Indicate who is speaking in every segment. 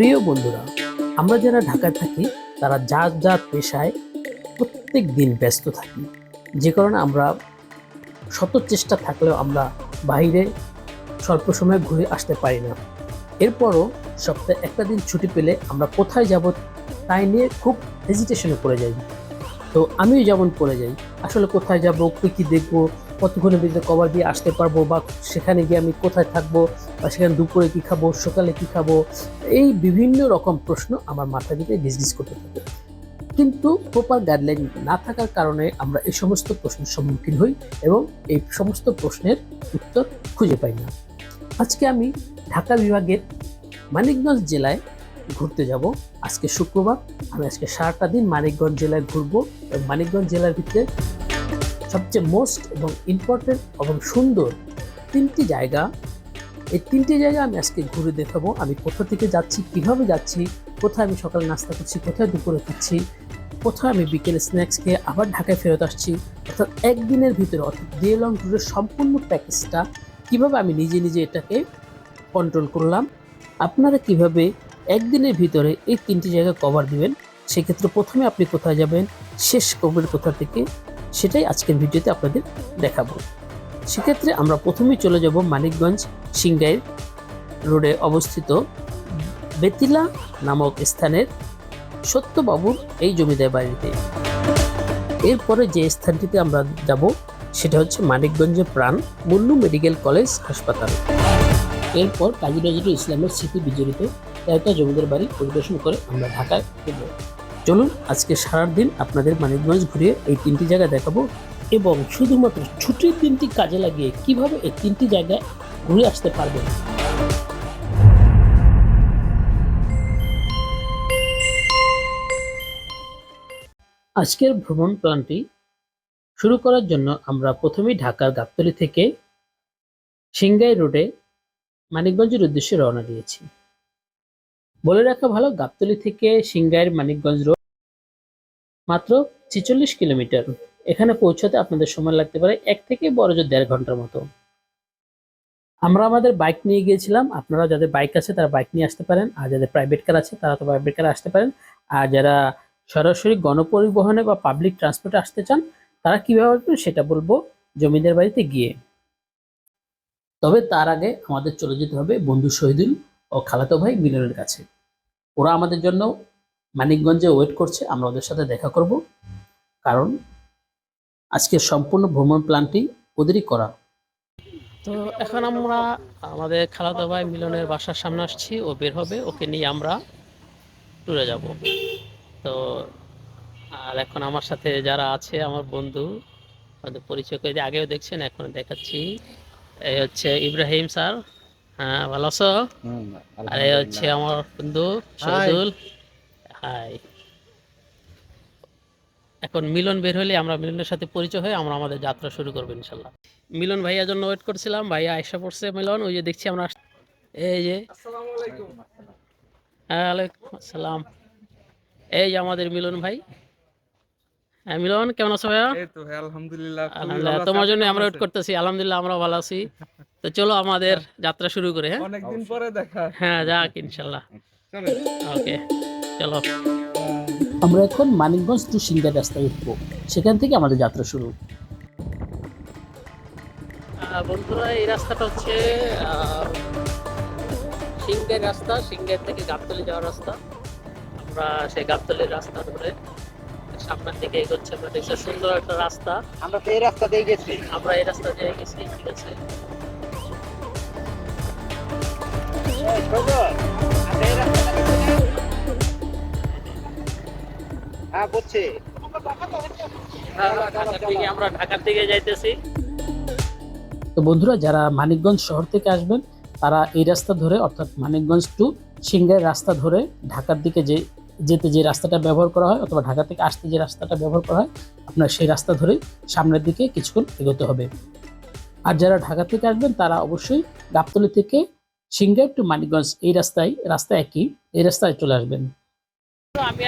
Speaker 1: প্রিয় বন্ধুরা, আমরা যারা ঢাকায় থাকি, তারা যার যার পেশায় প্রত্যেক দিন ব্যস্ত থাকি। যে কারণে আমরা শত চেষ্টা থাকলেও আমরা বাইরে স্বল্প সময় ঘুরে আসতে পারি না। এরপরও সপ্তাহে একটা দিন ছুটি পেলে আমরা কোথায় যাব তাই নিয়ে খুব হেজিটেশনে পড়ে যাই। তো আমিও যেমন পড়ে যাই, আসলে কোথায় যাব, কী কী দেখব, কতক্ষণের ভিতরে কভার দিয়ে আসতে পারব বা সেখানে গিয়ে আমি কোথায় থাকব সেখানে দুপুরে কী খাব, সকালে কী খাব? এই বিভিন্ন রকম প্রশ্ন আমার মাথার ভিতরে গিজগিজ করতে থাকে। কিন্তু প্রপার গাইডলাইন না থাকার কারণে আমরা এই সমস্ত প্রশ্নের সম্মুখীন হই এবং এই সমস্ত প্রশ্নের উত্তর খুঁজে পাই না। আজকে আমি ঢাকা বিভাগের মানিকগঞ্জ জেলায় ঘুরতে যাব। আজকে শুক্রবার, আমি আজকে সারাটা দিন মানিকগঞ্জ জেলায় ঘুরবো এবং মানিকগঞ্জ জেলার ভিতরে সবচেয়ে মোস্ট এবং ইম্পর্টেন্ট এবং সুন্দর তিনটি জায়গা এই তিনটি জায়গা আমি আজকে ঘুরে দেখাবো। আমি কোথা থেকে যাচ্ছি, কীভাবে যাচ্ছি, কোথায় আমি সকালে নাস্তা করছি, কোথায় দুপুরে খাচ্ছি কোথায় আমি বিকেলে স্ন্যাক্স খেয়ে আবার ঢাকায় ফেরত আসছি। অর্থাৎ একদিনের ভিতরে, অর্থাৎ ডে লং ট্যুরের সম্পূর্ণ প্যাকেজটা কীভাবে আমি নিজে নিজে এটাকে কন্ট্রোল করলাম, আপনারা কীভাবে একদিনের ভিতরে এই তিনটি জায়গা কভার দিবেন, সেক্ষেত্রে প্রথমে আপনি কোথায় যাবেন, শেষ করবেন কোথা থেকে, সেটাই আজকের ভিডিওতে আপনাদের দেখাবো। সেক্ষেত্রে আমরা প্রথমেই চলে যাব মানিকগঞ্জ সিংগাইর রোডে অবস্থিত বেতিলা নামক স্থানের সত্যবাবুর এই জমিদার বাড়িতে। এরপরে যে স্থানটিতে আমরা যাব, সেটা হচ্ছে মানিকগঞ্জের প্রাণ মুন্নু মেডিকেল কলেজ হাসপাতাল। এরপর কাজী নজরুল ইসলামের স্মৃতি বিজড়িত একটা জমিদার বাড়ি পরিদর্শন করে আমরা ঢাকায় ফিরব। চলুন, আজকে সারাদিন আপনাদের মানিকগঞ্জ ঘুরিয়ে এই তিনটি জায়গা দেখাবো। এবং শুধুমাত্র ছুটির দিনটি কাজে লাগিয়ে কীভাবে এই তিনটি জায়গায় ঘুরে আসতে পারবেন। আজকের ভ্রমণ প্ল্যানটি শুরু করার জন্য আমরা প্রথমেই ঢাকার গাবতলি থেকে সিংগাই রোডে মানিকগঞ্জের উদ্দেশ্যে রওনা দিয়েছি। বলে রাখা ভালো, গাবতলি থেকে সিংগাইয়ের মানিকগঞ্জ রোড মাত্র ছেচল্লিশ কিলোমিটার। এখানে পৌঁছাতে আপনাদের সময় লাগতে পারে এক থেকে বড় জোর দেড় ঘণ্টার মতো। আমরা আমাদের বাইক নিয়ে গিয়েছিলাম। আপনারা যাদের বাইক আছে তারা বাইক নিয়ে আসতে পারেন। আর যাদের প্রাইভেট কার আছে তারা তো প্রাইভেট কারে আসতে পারেন। আর যারা সরাসরি গণপরিবহনে বা পাবলিক ট্রান্সপোর্টে আসতে চান, তারা কীভাবে আসবেন সেটা বলব জমিদার বাড়িতে গিয়ে। তবে তার আগে আমাদের চলে যেতে হবে বন্ধু শহীদুল ও খালাতো ভাই মিলনের কাছে। ওরা আমাদের জন্য মানিকগঞ্জে ওয়েট করছে। আমরা ওদের সাথে দেখা করব। কারণ আজকের সম্পূর্ণ ভ্রমণ প্ল্যানটি ওদেরই করা। তো এখন আমরা আমাদের খালাতো ভাই মিলনের বাসার সামনে আসছি ও বের হবে ওকে নিয়ে আমরা ট্যুরে যাব। তো আর এখন আমার সাথে যারা আছে আমার বন্ধু আমাদের পরিচয় করে দিয়ে আগেও দেখছেন এখন দেখাচ্ছি। এই হচ্ছে ইব্রাহিম স্যার। হ্যাঁ ভালো আছো? আর এই হচ্ছে আমার বন্ধু শহীদুল হাই এখন মিলন বের হলে আমরা মিলনের সাথে পরিচয় হয়ে আমরা আমাদের যাত্রা শুরু করব ইনশাল্লাহ। মিলন ভাইয়ার জন্য ওয়েট করছিলাম ভাইয়া আয়সা পড়ছে মিলন ওই যে দেখছি আমরা এই যে। হ্যাঁ ওয়ালাইকুম আসসালাম। এই যে আমাদের মিলন ভাই। হ্যাঁ মিলন কেমন আছো ভাইয়া?
Speaker 2: আলহামদুলিল্লাহ
Speaker 1: আলহামদুলিল্লাহ তোমার জন্য আমরা ওয়েট করতেছি আলহামদুলিল্লাহ আমরা ভালো আছি। তো চলো আমাদের যাত্রা শুরু করে হ্যাঁ?
Speaker 2: অনেকদিন পরে দেখা।
Speaker 1: হ্যাঁ যাক ইনশাল্লাহ। ওকে চলো। আমরা এখন মানিকগঞ্জ টু সিঙ্গার রাস্তায় উঠবো। সেখান থেকে আমাদের যাত্রা শুরু। বন্ধুরা এই রাস্তাটা হচ্ছে সিঙ্গের রাস্তা সিঙ্গের থেকে গাবতলি যাওয়ার রাস্তা। আমরা সেই গাবতলির রাস্তা ধরে সামনের দিকে এগোচ্ছে। আমরা দেখছি সুন্দর একটা রাস্তা।
Speaker 3: আমরা তো এই রাস্তা দিয়ে গেছি।
Speaker 1: আমরা এই রাস্তা দিয়ে গেছি ঠিক আছে।
Speaker 3: হ্যাঁ বুঝছি
Speaker 1: আমরা ঢাকার দিকে যাইতেছি। তো বন্ধুরা যারা মানিকগঞ্জ শহর থেকে আসবেন তারা এই রাস্তা ধরে অর্থাৎ মানিকগঞ্জ টু সিংহের রাস্তা ধরে ঢাকার দিকে যে যেতে যে রাস্তাটা ব্যবহার করা হয় অথবা ঢাকা থেকে আসতে যে রাস্তাটা ব্যবহার করা হয় আপনার সেই রাস্তা ধরে সামনের দিকে কিছুক্ষণ এগোতে হবে। আর যারা ঢাকা থেকে আসবেন তারা অবশ্যই গাবতলী থেকে সিংহের টু মানিকগঞ্জ এই রাস্তায় রাস্তা একই এই রাস্তায় চলে আসবেন। আমি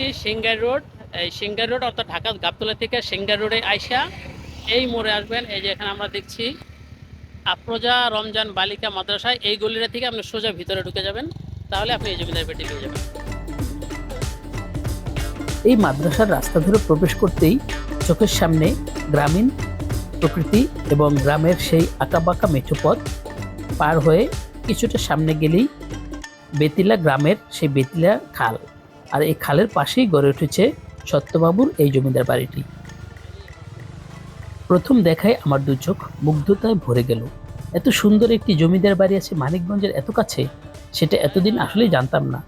Speaker 1: আছি সিংগার রোড। এই সিংগার রোড অর্থাৎ ঢাকা গাবতলা থেকে সিঙ্গার রোডে আইসা এই মোড়ে আসবেন। এই যে এখানে আমরা দেখছি আফরোজা রমজান বালিকা মাদ্রাসা এই গলিটা থেকে আপনি সোজা ভিতরে ঢুকে যাবেন। তাহলে আপনি এই জমিদার বাড়িটি পেয়ে যাবেন। এই মাদ্রাসার রাস্তা ধরে প্রবেশ করতেই চোখের সামনে গ্রামীণ প্রকৃতি এবং গ্রামের সেই আঁকাবাঁকা মেঠো পথ পার হয়ে কিছুটা সামনে গেলেই বেতিলা গ্রামের সেই বেতিলা খাল। আর এই খালের পাশেই গড়ে উঠেছে সত্যবাবুর এই জমিদার বাড়িটি। প্রথম দেখায় আমার দু চোখ মুগ্ধতায় ভরে গেল। এত সুন্দর একটি জমিদার বাড়ি আছে মানিকগঞ্জের এত কাছে সেটা এতদিন আসলেই জানতাম না।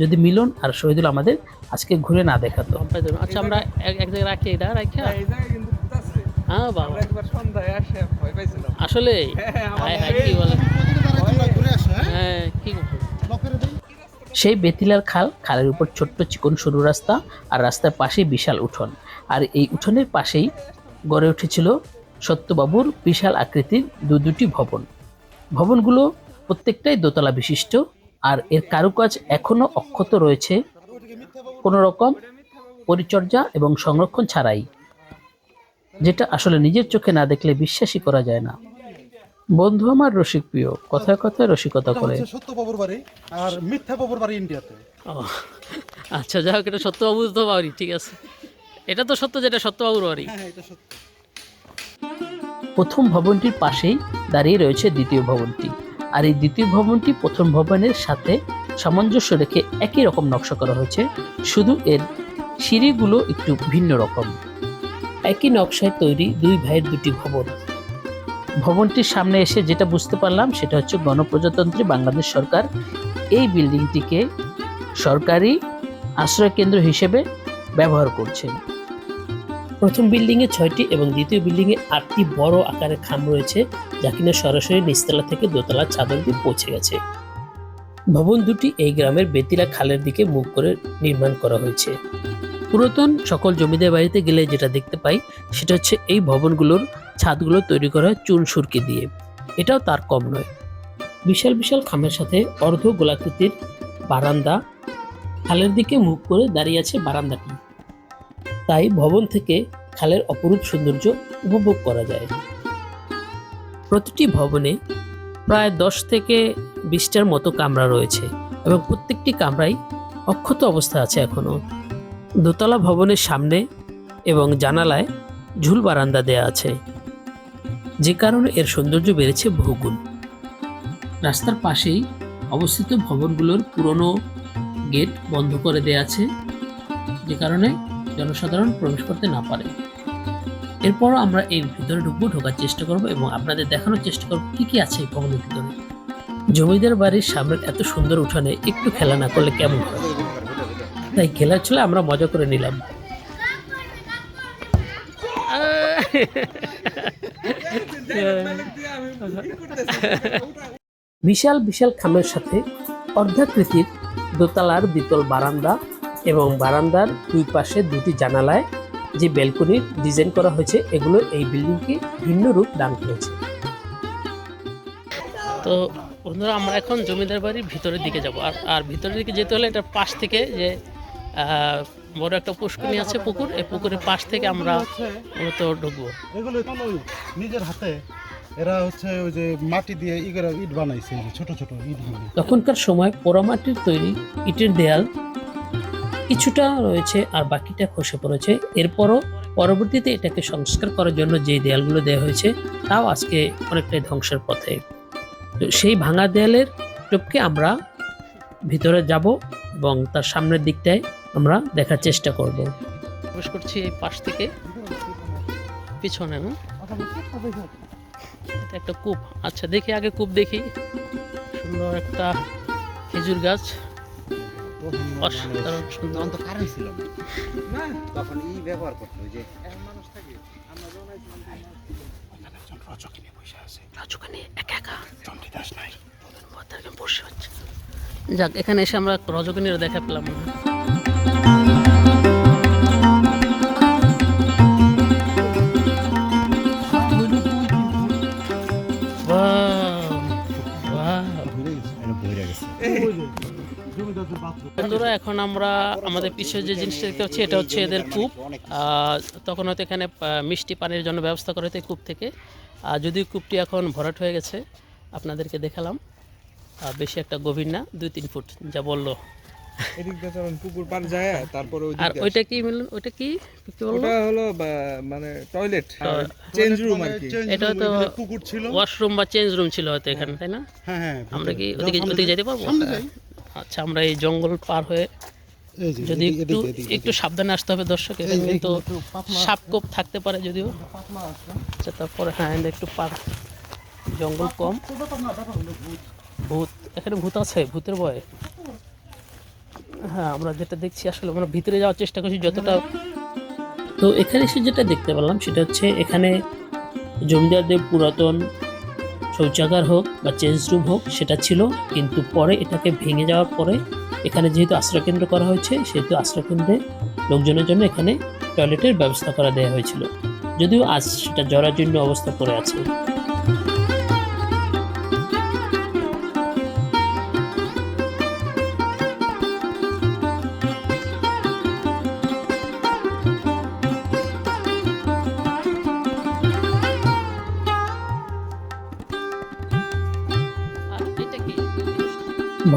Speaker 1: যদি মিলন আর শহীদুল আমাদের আজকে ঘুরে না দেখাতো। আচ্ছা আমরা এক এক জায়গায় রাখি এটা রাখি
Speaker 2: হ্যাঁ, এই জায়গায় কিন্তু ভূত আছে।
Speaker 1: হ্যাঁ বাবা। আসলে
Speaker 2: হ্যাঁ,
Speaker 1: হায় হায় কি বলে? হ্যাঁ কি সেই বেতিলার খাল, খালের উপর ছোট্ট চিকন সরু রাস্তা আর রাস্তার পাশেই বিশাল উঠোন। আর এই উঠোনের পাশেই গড়ে উঠেছিল সত্যবাবুর বিশাল আকৃতির দু দুটি ভবন। ভবনগুলো প্রত্যেকটাই দোতলা বিশিষ্ট আর এর কারুকাজ এখনও অক্ষত রয়েছে কোনো রকম পরিচর্যা এবং সংরক্ষণ ছাড়াই, যেটা আসলে নিজের চোখে না দেখলে বিশ্বাসই করা যায় না। বন্ধু আমার রসিক প্রিয় কথায় কথায় রসিকতা করে।
Speaker 4: সত্য বাবুর বাড়ি আর মিথ্যা বাবুর বাড়ি ইন্ডিয়াতে।
Speaker 1: আচ্ছা যাই হোক এটা সত্যবাবু তো বাড়ি ঠিক আছে। এটা তো সত্য যেটা সত্যবাবুর বাড়ি।
Speaker 4: হ্যাঁ সত্য।
Speaker 1: প্রথম ভবনটির পাশেই দাঁড়িয়ে রয়েছে দ্বিতীয় ভবনটি। আর এই দ্বিতীয় ভবনটি প্রথম ভবনের সাথে সামঞ্জস্য রেখে একই রকম নকশা করা হয়েছে। শুধু এর সিঁড়িগুলো একটু ভিন্ন রকম। একই নকশায় তৈরি দুই ভাইয়ের দুটি ভবন। ভবনটির সামনে এসে যেটা বুঝতে পারলাম সেটা হচ্ছে গণপ্রজাতন্ত্রী বাংলাদেশ সরকার এই বিল্ডিংটিকে সরকারি আশ্রয় কেন্দ্র হিসেবে ব্যবহার করছেন। প্রথম বিল্ডিংয়ে ছয়টি এবং দ্বিতীয় বিল্ডিংয়ে আটটি বড় আকারের খাম রয়েছে, যা কিনা সরাসরি নিচতলা থেকে দোতলা চাদর দিয়ে পৌঁছে গেছে। ভবন দুটি এই গ্রামের বেতিলা খালের দিকে মুখ করে নির্মাণ করা হয়েছে। পুরাতন সকল জমিদার বাড়িতে গেলে যেটা দেখতে পাই, সেটা হচ্ছে এই ভবনগুলোর ছাদগুলো তৈরি করা হয় চুন সুরকি দিয়ে। এটাও তার কম নয়। বিশাল বিশাল খামের সাথে অর্ধ গোলাকৃতির বারান্দা। খালের দিকে মুখ করে দাঁড়িয়ে আছে বারান্দাটি। তাই ভবন থেকে খালের অপরূপ সৌন্দর্য উপভোগ করা যায়। প্রতিটি ভবনে প্রায় দশ থেকে বিশটার মতো কামরা রয়েছে এবং প্রত্যেকটি কামরাই অক্ষত অবস্থা আছে এখনও। দোতলা ভবনের সামনে এবং জানালায় ঝুল বারান্দা দেয়া আছে। যে কারণে এর সৌন্দর্য বেড়েছে বহুগুণ। রাস্তার পাশেই অবস্থিত ভবনগুলোর পুরনো গেট বন্ধ করে দেয়া আছে, যে কারণে জনসাধারণ প্রবেশ করতে না পারে। এরপরও আমরা এই ভিতরে ঢুকবো, ঢোকার চেষ্টা করব এবং আপনাদের দেখানোর চেষ্টা করব কী কী আছে এই ভবনের ভিতরে। জমিদার বাড়ির সামনের এত সুন্দর উঠানে একটু খেলা না করলে কেমন হয়? তাই খেলার ছিল আমরা মজা করে নিলাম। বিশাল বিশাল খামের সাথে অর্ধাকৃতির দোতলার দ্বিতল বারান্দা এবং বারান্দার দুই পাশে দুটি জানালায় যে ব্যালকনির ডিজাইন করা হয়েছে এগুলো এই বিল্ডিংকে ভিন্ন রূপ দান করেছে। তো বন্ধুরা আমরা এখন জমিদার বাড়ির ভিতরের দিকে যাব। আর আর ভিতরের দিকে যেতে হলে এটা পাশ থেকে যে আহ, বড় একটা পুষ্করণী আছে পুকুর এই পুকুরের পাশ থেকে আমরা মূলত ঢুকবো
Speaker 4: এগুলো নিজের হাতে এরা হচ্ছে ওই যে মাটি দিয়ে ইগেরা ইট বানাইছে ছোট ছোট ইটগুলো
Speaker 1: তখনকার সময় পোড়ামাটির তৈরি ইটের দেয়াল কিছুটা রয়েছে আর বাকিটা খসে পড়েছে। এরপরও পরবর্তীতে এটাকে সংস্কার করার জন্য যে দেয়ালগুলো দেওয়া হয়েছে তাও আজকে অনেকটাই ধ্বংসের পথে। তো সেই ভাঙা দেয়ালের টপকে আমরা ভিতরে যাব এবং তার সামনের দিকটায় আমরা দেখার চেষ্টা করব। প্রবেশ করছি এই পাশ থেকে। পিছনে এটা একটা কূপ। আচ্ছা দেখি আগে কূপ দেখি। সুন্দর একটা খেজুর গাছ। অসাধারণ সুন্দর।
Speaker 3: কারেন্ট ছিল না
Speaker 2: না
Speaker 3: তখন ই ব্যবহার করতো যে
Speaker 2: মানুষ থাকে আমরা যখন আইছিলাম
Speaker 1: রাজুখানে একা একা?
Speaker 4: চণ্ডীদাস নাই।
Speaker 1: ভদ্রকে বসে হচ্ছে যাক এখানে এসে আমরা রজকিনীর দেখা পেলাম। বন্ধুরা এখন আমরা আমাদের পিছনে যে জিনিসটা দেখতে পাচ্ছি এটা হচ্ছে এদের কূপ। আহ, তখন হয়তো এখানে মিষ্টি পানির জন্য ব্যবস্থা করা হতো কূপ থেকে। আর যদিও কূপটি এখন ভরাট হয়ে গেছে আপনাদেরকে দেখালাম। বেশি একটা গভীর না দুই তিন ফুট যা বলল।
Speaker 2: এদিক পুকুর পার যায় তারপরে
Speaker 1: আর ওইটা কি মিলন ওইটা কি কি বলল?
Speaker 2: ওটা হলো মানে টয়লেট চেঞ্জ রুম আর কি।
Speaker 1: এটা
Speaker 4: room,
Speaker 1: তো
Speaker 4: পুকুর ছিল।
Speaker 1: ওয়াশরুম বা চেঞ্জ রুম ছিল হয়তো এখানে তাই না?
Speaker 4: হ্যাঁ হ্যাঁ
Speaker 1: আমরা কি। ওদিকে ওদিকে যেতে পারব? হ্যাঁ। আচ্ছা আমরা এই জঙ্গল পার হয়ে যদি একটু একটু সাবধানে আসতে হবে দর্শক এখানে কিন্তু
Speaker 4: একটু পাতলা-
Speaker 1: সাপ কোপ থাকতে পারে যদিও। আচ্ছা তারপরে হ্যাঁ একটু পার। জঙ্গল কম।
Speaker 4: ভূত
Speaker 1: এখানে ভূত আছে ভূতের ভয়। হ্যাঁ আমরা যেটা দেখছি আসলে আমরা ভিতরে যাওয়ার চেষ্টা করছি যতটা তো এখানে এসে যেটা দেখতে পেলাম সেটা হচ্ছে এখানে জমিদারদের পুরাতন শৌচাগার হোক বা চেঞ্জ রুম হোক, সেটা ছিল। কিন্তু পরে এটাকে ভেঙে যাওয়ার পরে এখানে যেহেতু আশ্রয়কেন্দ্র করা হয়েছে, সেহেতু আশ্রয়কেন্দ্রে লোকজনের জন্য এখানে টয়লেটের ব্যবস্থা করা দেওয়া হয়েছিল। যদিও আজ সেটা জরাজীর্ণ অবস্থা পড়ে আছে।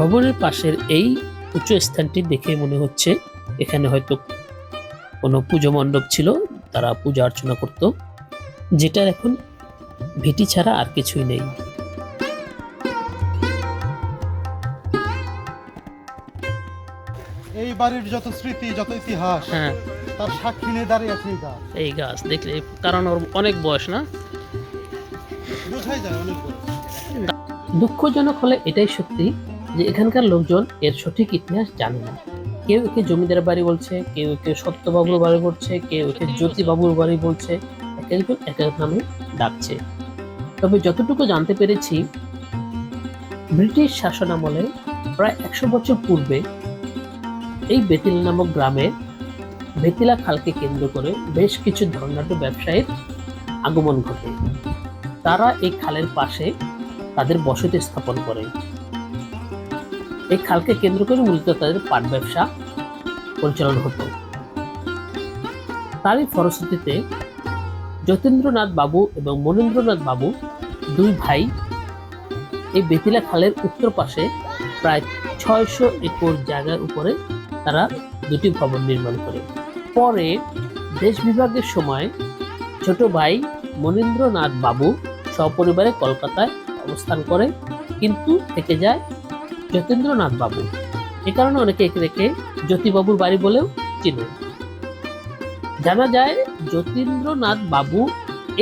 Speaker 1: ভবনের পাশের এই উঁচু স্থানটি দেখে মনে হচ্ছে এখানে হয়তো কোনো পুজো মণ্ডপ ছিল তারা পূজা অর্চনা করত যেটার এখন ভিটি ছাড়া আর কিছুই নেই।
Speaker 4: এই বাড়ির যত স্মৃতি যত ইতিহাস
Speaker 1: হ্যাঁ।
Speaker 4: তার সাক্ষী নিয়ে দাঁড়িয়ে আছে এই গাছ।
Speaker 1: এই গাছ দেখলে কারণ ওর অনেক বয়স না?
Speaker 4: বোঝাই যায় অনেক।
Speaker 1: দুঃখজনক হলে এটাই সত্যি যে এখানকার লোকজন এর সঠিক ইতিহাস জানে না। কেউ একে জমিদার বাড়ি বলছে, কেউ একে সত্যবাবুর বাড়ি বলছে, কেউ একে জ্যোতিবাবুর বাড়ি বলছে, এক একজন এক এক নামে ডাকছে। তবে যতটুকু জানতে পেরেছি, ব্রিটিশ শাসনামলে প্রায় একশো বছর পূর্বে এই বেতিল নামক গ্রামে বেতিলা খালকে কেন্দ্র করে বেশ কিছু ধর্নাঢ্য ব্যবসায়ীর আগমন ঘটে। তারা এই খালের পাশে তাদের বসতি স্থাপন করে। এই খালকে কেন্দ্র করে মূলত তাদের পাট ব্যবসা পরিচালনা হতো। তারই ফলশ্রুতিতে যতীন্দ্রনাথ বাবু এবং মনীন্দ্রনাথ বাবু দুই ভাই এই বেতিলা খালের উত্তর পাশে প্রায় ছয়শো একর জায়গার উপরে তারা দুটি ভবন নির্মাণ করে। পরে দেশ বিভাগের সময় ছোট ভাই মনীন্দ্রনাথ বাবু সপরিবারে কলকাতায় অবস্থান করে, কিন্তু থেকে যায় যতীন্দ্রনাথ বাবু। এ কারণে অনেকে একে রেখে জ্যোতিবাবুর বাড়ি বলেও চিনে জানা যায়, যতীন্দ্রনাথ বাবু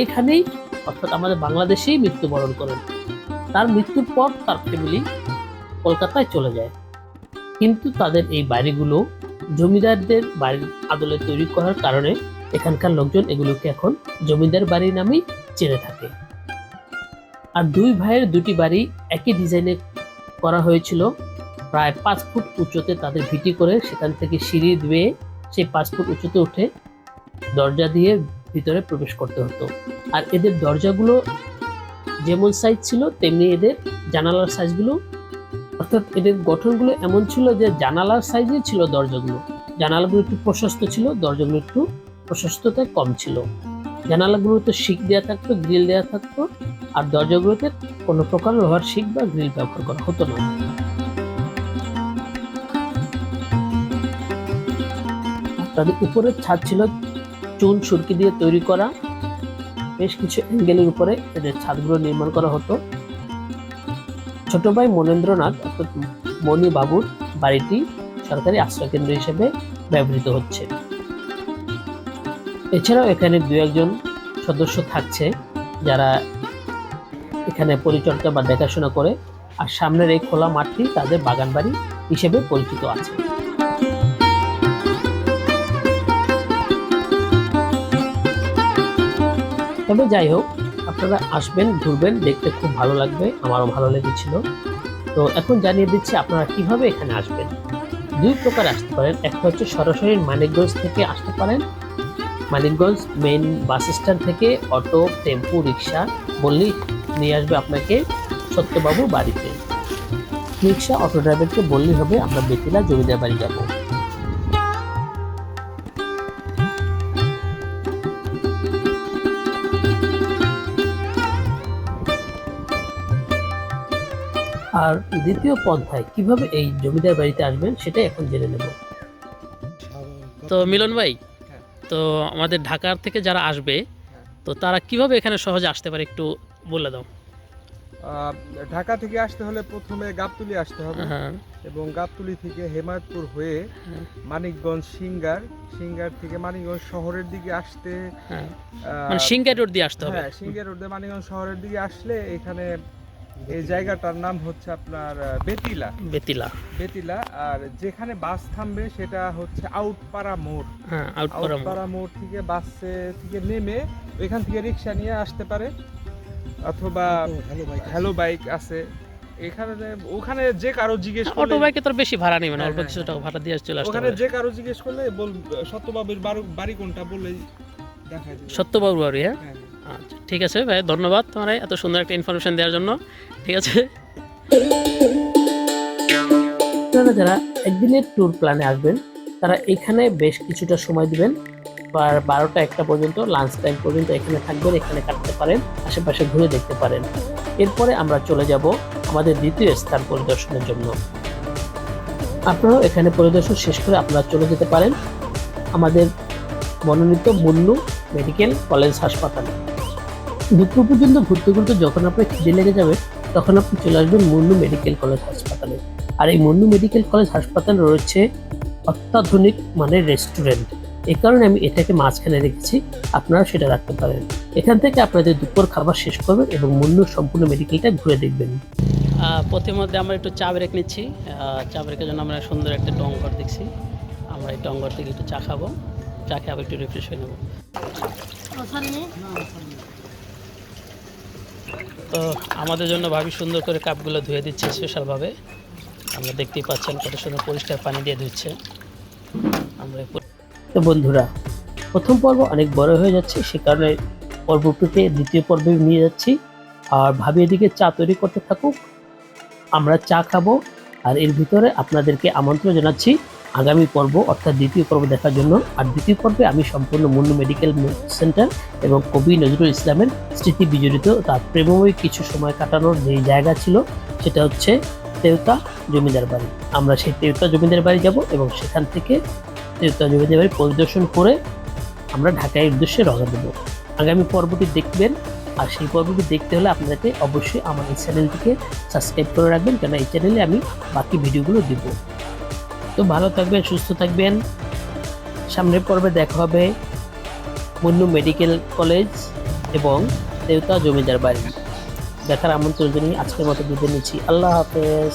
Speaker 1: এখানেই, অর্থাৎ আমাদের বাংলাদেশেই মৃত্যুবরণ করেন। তার মৃত্যুর পর তার ফ্যামিলি কলকাতায় চলে যায়। কিন্তু তাদের এই বাড়িগুলো জমিদারদের বাড়ির আদলে তৈরি করার কারণে এখানকার লোকজন এগুলোকে এখন জমিদার বাড়ি নামেই চেনে থাকে। আর দুই ভাইয়ের দুটি বাড়ি একই ডিজাইনে করা হয়েছিল। প্রায় পাঁচ ফুট উচ্চতে তাদের ভিটি করে সেখান থেকে সিঁড়ি দিয়ে সেই পাঁচ ফুট উঁচুতে উঠে দরজা দিয়ে ভিতরে প্রবেশ করতে হতো। আর এদের দরজাগুলো যেমন সাইজ ছিল, তেমনি এদের জানালার সাইজগুলো অর্থাৎ এদের গঠনগুলো এমন ছিল যে জানালার সাইজে ছিল দরজাগুলো। জানালাগুলো একটু প্রশস্ত ছিল, দরজাগুলো একটু প্রশস্ততায় কম ছিল। জানালাগুলোতে শিক দেওয়া থাকতো, গ্রিল দেওয়া থাকতো আর দরজাগুলোতে কোনো প্রকার লোহার শিক বা গ্রিল ব্যবহার করা হতো না। তাদের উপরের ছাদ ছিল চুন সুরকি দিয়ে তৈরি করা। বেশ কিছু অ্যাঙ্গেলের উপরে এদের ছাদগুলো নির্মাণ করা হতো। ছোট ভাই মনেন্দ্রনাথ অর্থাৎ মণি বাবুর বাড়িটি সরকারি আশ্রয়কেন্দ্র হিসেবে ব্যবহৃত হচ্ছে। এছাড়াও এখানে দু একজন সদস্য থাকছে যারা এখানে পরিচর্যা বা দেখাশোনা করে আর সামনের এই খোলা মাঠটি তাদের বাগান বাড়ি হিসেবে পরিচিত আছে। তবে যাই হোক, আপনারা আসবেন, ঘুরবেন, দেখতে খুব ভালো লাগবে, আমারও ভালো লেগেছিল। তো এখন জানিয়ে দিচ্ছি আপনারা কীভাবে এখানে আসবেন। দুই প্রকার আসতে পারেন, একটা হচ্ছে সরাসরি মানিকগঞ্জ থেকে আসতে পারেন। মানিকগঞ্জ মেইন বাস স্ট্যান্ড থেকে অটো, টেম্পু, রিক্সা, বললেই নিয়ে আসবে আপনাকে সত্যবাবুর বাড়িতে। রিক্সা অটো ড্রাইভারকে বললেই হবে আমরা বেতিলা জমিদার বাড়ি যাব। আর দ্বিতীয় পন্থায় কীভাবে এই জমিদার বাড়িতে আসবেন সেটাই এখন জেনে নেব। তো মিলন ভাই
Speaker 2: হ্যাঁ।
Speaker 1: তো আমাদের ঢাকার থেকে যারা আসবে তো তারা কীভাবে এখানে সহজে আসতে পারে একটু বলে দাও।
Speaker 2: আহ, ঢাকা থেকে আসতে হলে প্রথমে গাবতুলি আসতে হবে
Speaker 1: হ্যাঁ।
Speaker 2: এবং গাবতুলি থেকে হেমায়তপুর হয়ে
Speaker 1: হ্যাঁ।
Speaker 2: মানিকগঞ্জ সিঙ্গার সিঙ্গার থেকে মানিকগঞ্জ শহরের দিকে আসতে
Speaker 1: হ্যাঁ। মানে সিংগাই রোড দিয়ে আসতে হবে।
Speaker 2: হ্যাঁ সিঙ্গার রোডে মানিকগঞ্জ শহরের দিকে আসলে এখানে এই জায়গাটার নাম হচ্ছে আপনার বেতিলা।
Speaker 1: বেতিলা।
Speaker 2: বেতিলা আর যেখানে বাস থামবে সেটা হচ্ছে আউটপাড়া মোড়।
Speaker 1: হ্যাঁ আউটপাড়া মোড়।
Speaker 2: আউটপাড়া মোড় থেকে বাসে থেকে নেমে এখান থেকে রিক্সা নিয়ে আসতে পারে। অথবা
Speaker 4: হ্যালো
Speaker 2: বাইক আছে। এখানে ওখানে যে কারও জিজ্ঞেস
Speaker 1: অটো
Speaker 2: করলে
Speaker 1: বাইকে তোর বেশি ভাড়া নেবে না
Speaker 2: হ্যাঁ,
Speaker 1: অল্প
Speaker 2: হ্যাঁ,
Speaker 1: কিছু টাকা ভাড়া দিয়ে চলে আসতে
Speaker 2: ওখানে যে কারও জিজ্ঞেস করলে বল সত্যবাবুর বাড়ি- কোনটা বললেই দেখা যাবে
Speaker 1: সত্যবাবু বাড়ি হ্যাঁ?
Speaker 2: হ্যাঁ, হ্যাঁ।
Speaker 1: আচ্ছা ঠিক আছে ভাই ধন্যবাদ তোমার এত সুন্দর একটা ইনফরমেশন দেওয়ার জন্য। ঠিক আছে? আপনারা যারা একদিনের ট্যুর প্ল্যানে আসবেন তারা এখানে বেশ কিছুটা সময় দিবেন। আর বারোটা একটা পর্যন্ত লাঞ্চ টাইম পর্যন্ত এখানে থাকবেন, এখানে কাটতে পারেন, আশেপাশে ঘুরে দেখতে পারেন। এরপরে আমরা চলে যাব আমাদের দ্বিতীয় স্থান পরিদর্শনের জন্য। আপনারাও এখানে পরিদর্শন শেষ করে আপনারা চলে যেতে পারেন আমাদের মনোনীত মুন্নু মেডিকেল কলেজ হাসপাতালে। দুপুর পর্যন্ত ঘুরতে ঘুরতে যখন আপনার খিদে লেগে যাবে, তখন আপনি চলে আসবেন মুন্নু মেডিকেল কলেজ হাসপাতালে। আর এই মুন্নু মেডিকেল কলেজ হাসপাতালে রয়েছে অত্যাধুনিক মানের রেস্টুরেন্ট। এই কারণে আমি এটাকে মাঝখানে রেখেছি, আপনারা সেটা রাখতে পারেন। এখান থেকে আপনাদের দুপুর খাবার শেষ করবেন এবং মুন্নুর সম্পূর্ণ মেডিকেলটা ঘুরে দেখবেন। প্রথমধ্যে আমরা একটু চা ব্রেক নিচ্ছি। চা ব্রেকের জন্য আমরা সুন্দর একটা টঙ্গর দেখছি। আমরা এই টঙ্গর থেকে একটু চা খাব। চা খেয়ে আবার একটু রিফ্রেশ হয়ে নেব। তো আমাদের জন্য ভাবি সুন্দর করে কাপগুলো ধুয়ে দিচ্ছে স্পেশালভাবে। আমরা দেখতেই পাচ্ছেন কত সুন্দর পরিষ্কার পানি দিয়ে ধুচ্ছে। আমরা তো বন্ধুরা, প্রথম পর্ব অনেক বড় হয়ে যাচ্ছে, সে কারণে পর্বটিতে দ্বিতীয় পর্বে নিয়ে যাচ্ছি। আর ভাবি, এদিকে চা তৈরি করতে থাকুক। আমরা চা খাব আর এর ভিতরে আপনাদেরকে আমন্ত্রণ জানাচ্ছি আগামী পর্ব, অর্থাৎ দ্বিতীয় পর্ব দেখার জন্য। আর দ্বিতীয় পর্বে আমি সম্পূর্ণ মুন্নু মেডিকেল সেন্টার এবং কবি নজরুল ইসলামের স্মৃতি বিজড়িত। তার প্রেমময় কিছু সময় কাটানোর যে জায়গা ছিল, সেটা হচ্ছে তেওতা জমিদার বাড়ি। আমরা সেই তেওতা জমিদার বাড়ি যাব এবং সেখান থেকে তেওতা জমিদার বাড়ি পরিদর্শন করে আমরা ঢাকায় উদ্দেশ্যে রওনা দেবো। আগামী পর্বটি দেখবেন আর সেই পর্বটি দেখতে হলে আপনাদেরকে অবশ্যই আমার এই চ্যানেলটিকে সাবস্ক্রাইব করে রাখবেন কেন এই চ্যানেলে আমি বাকি ভিডিওগুলো দিব। তো ভালো থাকবেন, সুস্থ থাকবেন। সামনের পর্বে দেখা হবে মুন্নু মেডিকেল কলেজ এবং দেবতা জমিদার বাড়ি। দেখার আমন্ত্রণ জানিয়ে আজকের মতো বিদায় নিচ্ছি। আল্লাহ হাফেজ।